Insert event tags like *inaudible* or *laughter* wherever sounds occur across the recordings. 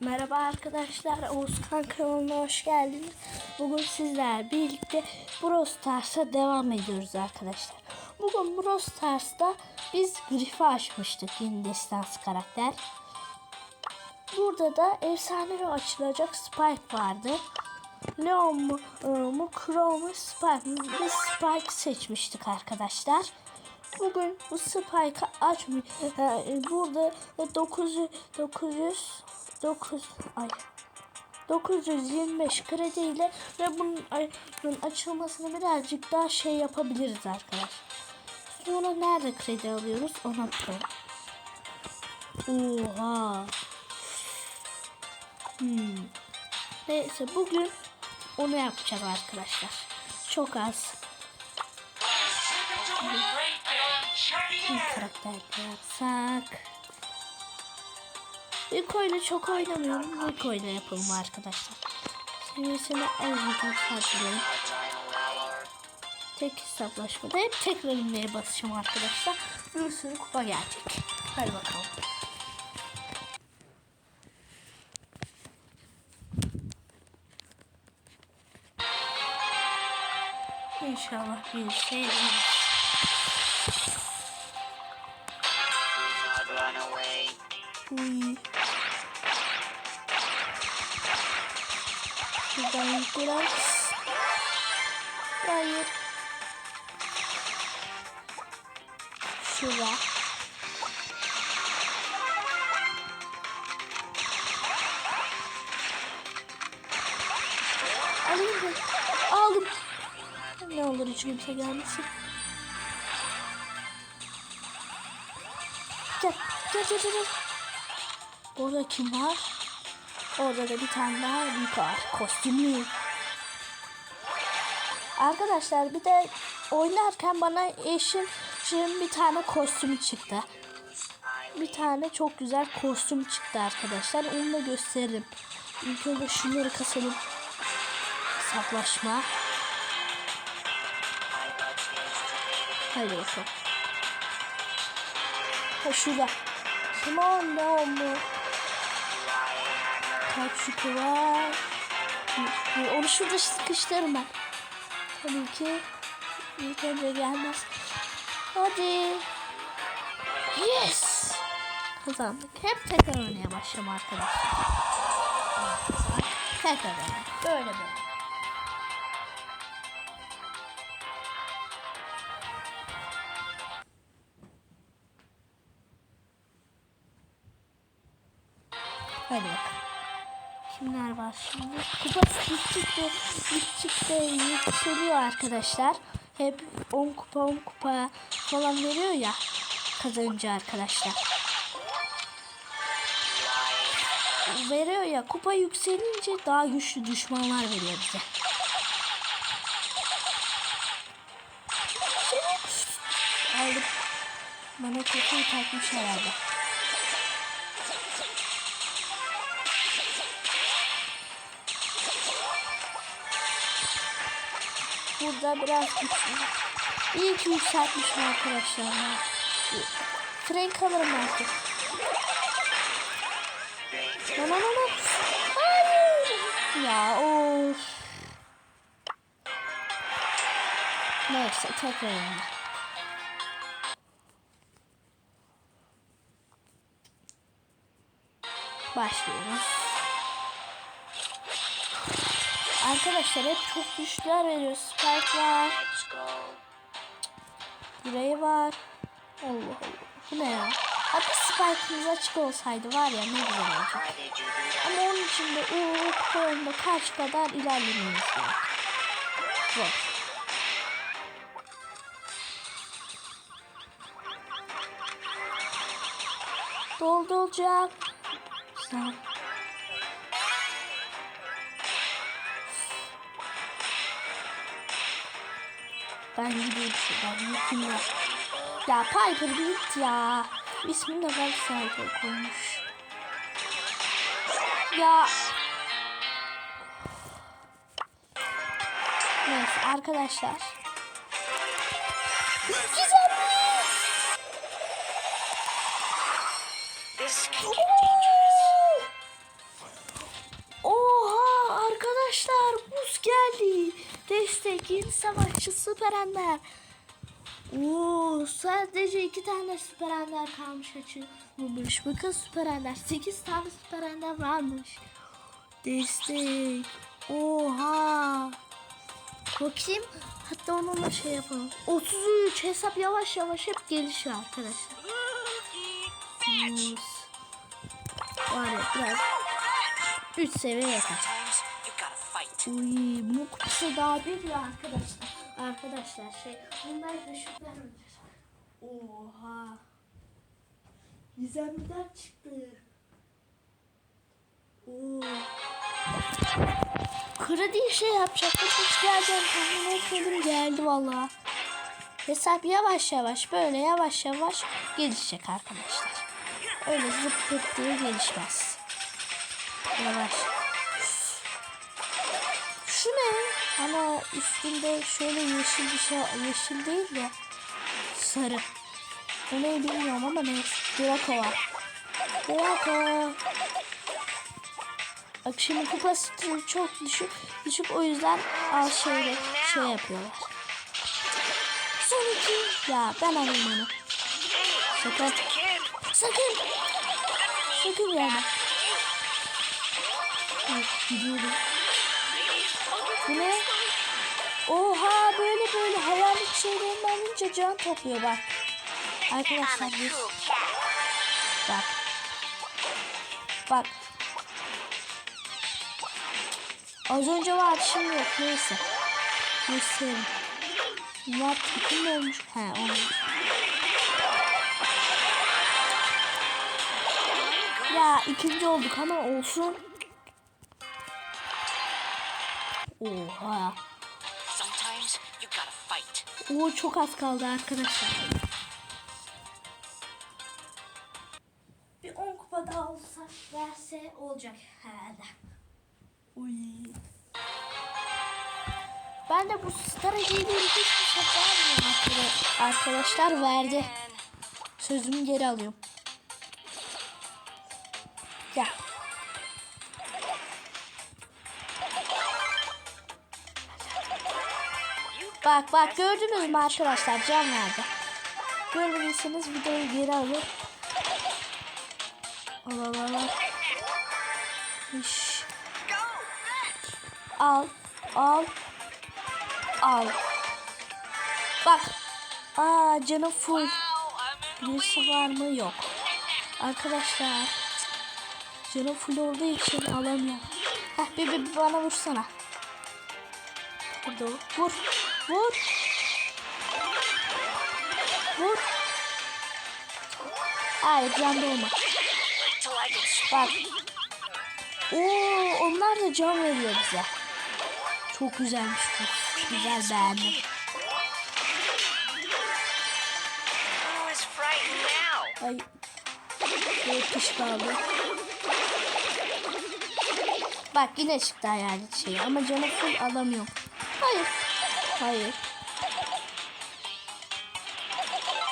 Merhaba arkadaşlar, Oğuzkan kanalına hoş geldiniz. Bugün sizler birlikte Brawl Stars'a devam ediyoruz arkadaşlar. Bugün Brawl Stars'ta biz Griff'i açmıştık yeni destans karakter. Burada da efsanevi açılacak Spike vardı. Leon mu, e, mu Crow mu, Spike mi? Biz Spike seçmiştik arkadaşlar. Bugün bu Spike'ı açmış. Burada 900 900 9 ay 925 kredi ile ve bunun, açılmasını birazcık daha şey yapabiliriz arkadaşlar. Sonra nerede kredi alıyoruz ona bakalım. Oha. Hmm. Neyse bugün onu yapacağım arkadaşlar. Çok az. Bir karakter yapsak. Rico ile çok oynamıyorum. Rico ile yapalım arkadaşlar. Seviyesini azıcık yükseltelim. Tek hesaplaşmada hep tekrar inmeye basacağım arkadaşlar. Bir sürü kupa gelecek. Hadi bakalım. İnşallah bir şey olur. Uy. Şuradan biraz. Hayır. Şura. Alayım? Aldım. Ne olur hiç kimse gelmesin. Gel, gel, gel, gel. Orada kim var? Orada da bir tane daha var. Kostümlü. Arkadaşlar bir de oynarken bana eşim şimdi bir tane kostümü çıktı. Bir tane çok güzel kostüm çıktı arkadaşlar. Onu da gösteririm. İlk önce şunları kasalım. Hesaplaşma. Hadi bakalım. Ha şurada. Simon ne mu? Kaç şükür var. Onu şurada sıkıştırırım ben. Tabii ki ilk önce gelmez. Hadi. Yes. Kazandık. Hep tekrar oynaya başlayalım arkadaşlar. Tekrar oynayalım. Böyle böyle. Hadi bakalım. Kimler var şimdi? Kupa gittikçe, gittikçe yükseliyor arkadaşlar. Hep 10 kupa 10 kupa falan veriyor ya kazanınca arkadaşlar. Veriyor ya kupa yükselince daha güçlü düşmanlar veriyor bize. Aldım. Bana kafayı takmış herhalde. Burada biraz. İyi ki yükseltmişim arkadaşlar ya. Frank alırım belki. Lan lan lan. Hayır. Ya of. Neyse tekrar oynayalım. Başlıyoruz. Arkadaşlar hep çok güçler veriyor. Spike var. Yüreği var. Allah Allah. Bu ne ya? Hatta Spike'ımız açık olsaydı var ya ne güzel olacak. Ama onun için de o kutularında kaç kadar ilerlememiz lazım. Zor. Dolduracağım. Güzel. Ben gideyim şuradan. Var. Ya Piper git ya. İsmini de Galatasaray koymuş. Ya. Neyse arkadaşlar. Güzel. This destek yeni savaşçı süper ender. Oo, sadece iki tane süper ender kalmış açılmamış. Bakın süper ender. Sekiz tane süper ender varmış. Destek. Oha. Bakayım. Hatta onunla şey yapalım. 33 hesap yavaş yavaş hep gelişiyor arkadaşlar. Var ya biraz 3 seviye yeter. Uy, kupası daha bir ya arkadaşlar. Arkadaşlar şey bunlar düşükler öldür. Oha. Gizemler çıktı. Oo. Kredi şey yapacaktım. Hiç geleceğim. Tahmin etmedim geldi valla. Hesap yavaş yavaş böyle yavaş yavaş gelişecek arkadaşlar. Öyle zıp zıp diye gelişmez. Yavaş. Ama üstünde şöyle yeşil bir şey, yeşil değil de sarı. Bu ne bilmiyorum ama neyse. Draco var. Draco. Bak şimdi kupası çok düşük. Düşük o yüzden az şeyle şey yapıyorlar. Son iki. Ya ben alayım onu. Sakın. Sakın. Sakın verme. Ay, gidiyorum. Bu ne? Şeylerini alınca can topluyor bak. Arkadaşlar biz bak. Bak. Az önce vardı şimdi yok neyse. Gösterelim. Bunlar takım mı olmuş? He olmuş. Ya ikinci olduk ama olsun. Oha. Oo çok az kaldı arkadaşlar. Bir 10 kupa daha olsa verse olacak herhalde. Uy. Ben de bu stratejiyle hiçbir şey vermiyorum arkadaşlar. Arkadaşlar verdi. Sözümü geri alıyorum. Gel. Bak bak gördünüz mü arkadaşlar can verdi. Görmediyseniz videoyu geri alın. Al al al al. Al al. Bak. Aa canım full. Birisi var mı? Yok. Arkadaşlar. Canım full olduğu için alamıyorum. Heh bir, bir, bir bana vursana. Burada vur. Vur. Vur. Till I get Bak. Oo, onlar da can veriyor bize. Çok güzelmiş bu. Güzel beğendim. Ay. Dört kişi kaldı. Bak yine çıktı hayalet şeyi ama canı full alamıyorum. Hayır. Hayır.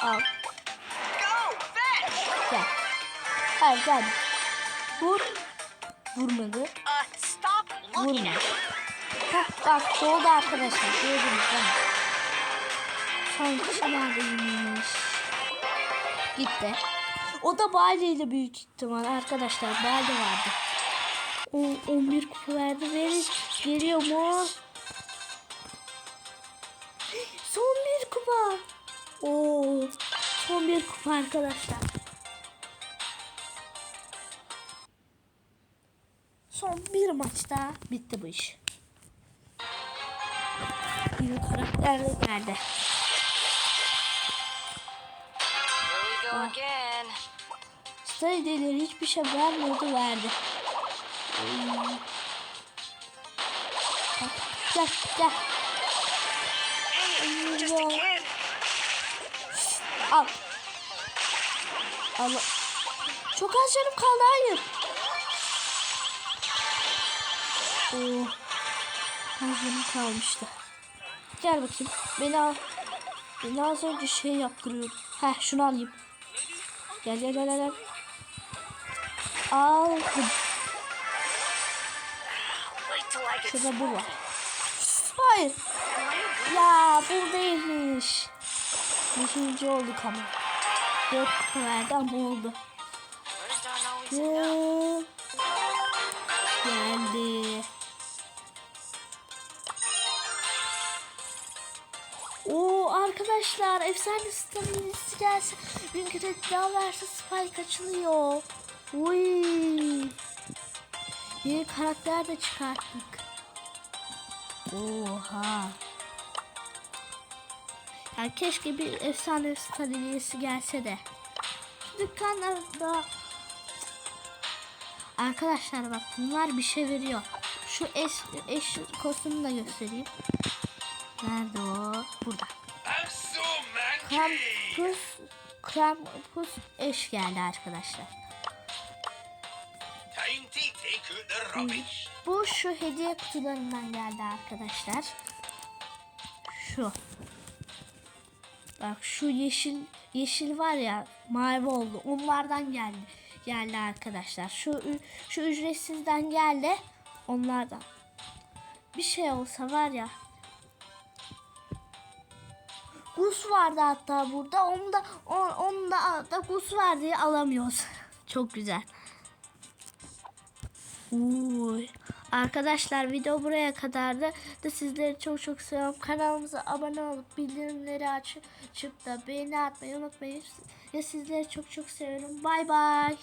Al. Gel. Hayır gel. Vur. Vurmadı. Vurma. Heh, bak doldu arkadaşlar. Gördünüz mi? Son kişi neredeymiş? Gitti. O da Bali'yle büyük ihtimal arkadaşlar. Bali vardı. O 11 kupa verdi. Verir. Geliyor mu? Oo, son bir kupa arkadaşlar. Son bir maçta bitti bu iş. Yeni karakter geldi. Stratejileri hiçbir şey vermiyordu verdi. Hmm. Gel gel Hey, al. Al. Çok az canım kaldı hayır. Oo. Az canım kalmıştı. Gel bakayım. Beni al. Beni az önce şey yaptırıyordu. Heh şunu alayım. Gel gel gel gel. Aldım. Şurada bu var. Hayır. Ya bu değilmiş. Beşinci olduk ama. Dört kutu verdi ama. Geldi. Oo arkadaşlar efsane stabilesi gelse çünkü reklam verse spike açılıyor. Uy. Yeni karakter de çıkarttık. Oha. Ya keşke bir efsane stabilesi gelse de. Dükkanlarda Arkadaşlar bak bunlar bir şey veriyor. Şu eş, eş kostümü de göstereyim. Nerede o? Burada. So. Krampus, Krampus eş geldi arkadaşlar. Bu şu hediye kutularından geldi arkadaşlar. Şu. Bak şu yeşil yeşil var ya mavi oldu. Onlardan geldi. Geldi arkadaşlar. Şu şu ücretsizden geldi. Onlardan. Bir şey olsa var ya. Gus vardı hatta burada. Onu da on, onu da, da Gus var alamıyoruz. *laughs* Çok güzel. Uy. Arkadaşlar video buraya kadardı. Da sizleri çok çok seviyorum. Kanalımıza abone olup bildirimleri aç- açıp da beğeni atmayı unutmayın. Ya sizleri çok çok seviyorum. Bay bay.